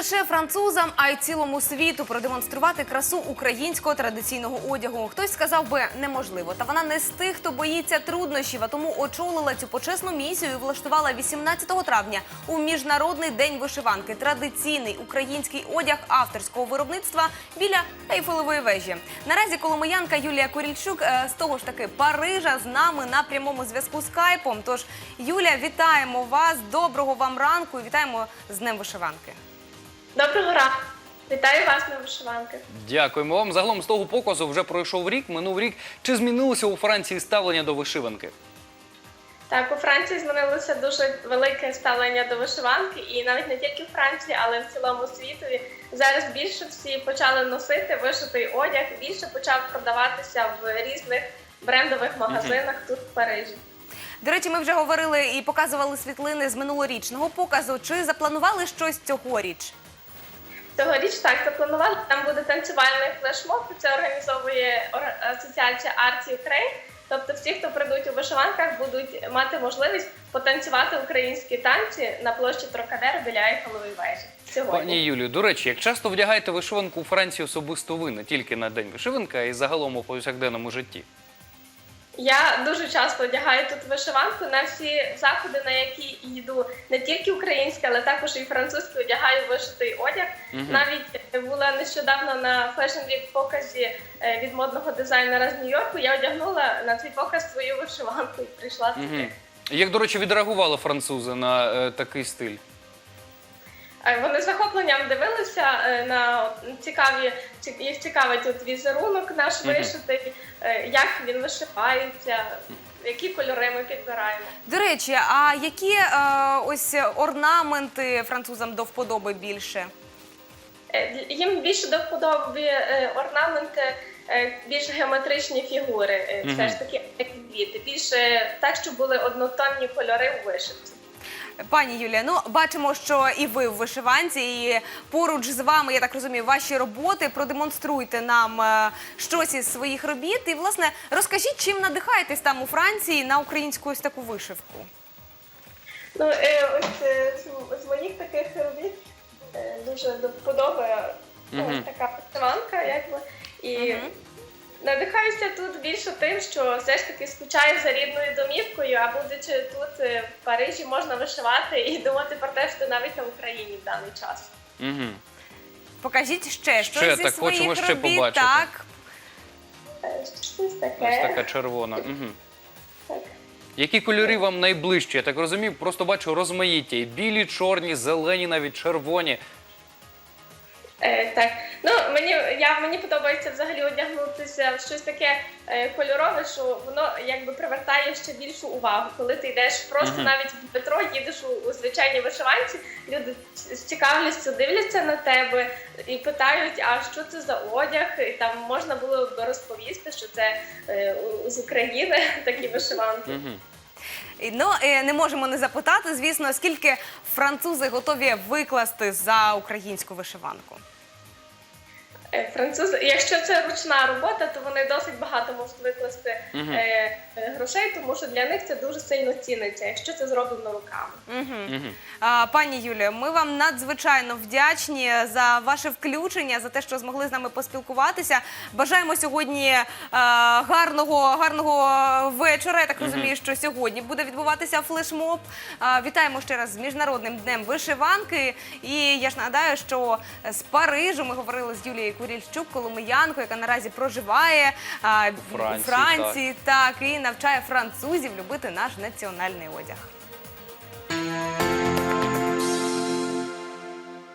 лише французам, а й цілому світу продемонструвати красу українського традиційного одягу. Хтось сказав би неможливо, та вона не з тих, хто боїться труднощів, а тому очолила цю почесну місію і влаштувала 18 травня у міжнародний день вишиванки. Традиційний український одяг авторського виробництва біля Ейфелевої вежі. Наразі коломиянка Юлія Курільчук е, з того ж таки Парижа з нами на прямому зв'язку скайпом. Тож Юля, вітаємо вас! Доброго вам ранку і вітаємо з Днем вишиванки. Доброго ранку. Вітаю вас на вишиванках. Дякуємо вам. Загалом з того показу вже пройшов рік, минув рік. Чи змінилося у Франції ставлення до вишиванки? Так, у Франції змінилося дуже велике ставлення до вишиванки, і навіть не тільки в Франції, але в цілому світові. Зараз більше всі почали носити вишитий одяг, більше почав продаватися в різних брендових магазинах тут в Парижі. До речі, ми вже говорили і показували світлини з минулорічного показу. Чи запланували щось цьогоріч? Цьогоріч так запланували. Там буде танцювальний флешмоб. Це організовує ор- асоціація Арті Ukraine. Тобто, всі, хто прийдуть у вишиванках, будуть мати можливість потанцювати українські танці на площі Трокадер біля Ейфелевої вежі. Сьогодні Пані Юлію, до речі, як часто вдягаєте вишиванку у Франції особисто ви, не тільки на день вишиванки, а й загалом у повсякденному житті? Я дуже часто одягаю тут вишиванку на всі заходи, на які йду не тільки українське, але також і французьке одягаю вишитий одяг. Мгм. Навіть була нещодавно на Fashion Week показі е, від модного дизайнера з Нью-Йорку. Я одягнула на цей показ свою вишиванку і прийшла туди. Угу. Як, до речі, відреагували французи на е, такий стиль? Е, Вони з захопленням дивилися е, на цікаві, їх цікавить от візерунок наш вишитий, е, як він вишивається, які кольори ми підбираємо. До речі, а які е, ось орнаменти французам до вподоби більше? Їм більше до вподоби орнаменти, більш геометричні фігури, все ж таки як квіти, більше так, щоб були однотонні кольори у вишивці. Пані Юлія, ну бачимо, що і ви в вишиванці, і поруч з вами, я так розумію, ваші роботи. Продемонструйте нам е, щось із своїх робіт. І власне розкажіть, чим надихаєтесь там у Франції на українську ось таку вишивку. Ну, е, ось е, з, з моїх таких робіт е, дуже до вподоби ну, Мгм. така вишиванка, якби. І Мгм. Надихаюся тут більше тим, що все ж таки скучаю за рідною домівкою, а будучи тут е, в Парижі, можна вишивати і думати про те, що навіть на Україні в даний час. Угу. Покажіть ще, Ще, щось зі так, своїх хочемо ще робіт. побачити. Так, Щось таке. Ось така червона. Угу. Так. Які кольори вам найближчі? Я так розумію, просто бачу розмаїття. І білі, чорні, зелені, навіть червоні. Мені я мені подобається взагалі одягнутися в щось таке е, кольорове, що воно якби привертає ще більшу увагу. Коли ти йдеш просто Мгм. навіть в метро, їдеш у, у звичайній вишиванці, люди ц- з цікавістю дивляться на тебе і питають, а що це за одяг? І там можна було б розповісти, що це е, у- з України такі вишиванки. Угу. І, ну е, не можемо не запитати, звісно, скільки французи готові викласти за українську вишиванку. Е, Французи, якщо це ручна робота, то вони досить багато можуть викласти Мгм. е, е, грошей, тому що для них це дуже сильно ціниться, якщо це зроблено руками. Угу. Угу. А, Пані Юлію, ми вам надзвичайно вдячні за ваше включення, за те, що змогли з нами поспілкуватися. Бажаємо сьогодні е, гарного, гарного вечора. Я так розумію, що сьогодні буде відбуватися флешмоб. Е, Вітаємо ще раз з міжнародним днем вишиванки. І я ж нагадаю, що з Парижу ми говорили з Юлією Курільчук, Коломиянко, яка наразі проживає У Франції, у Франції так і навчає французів любити наш національний одяг.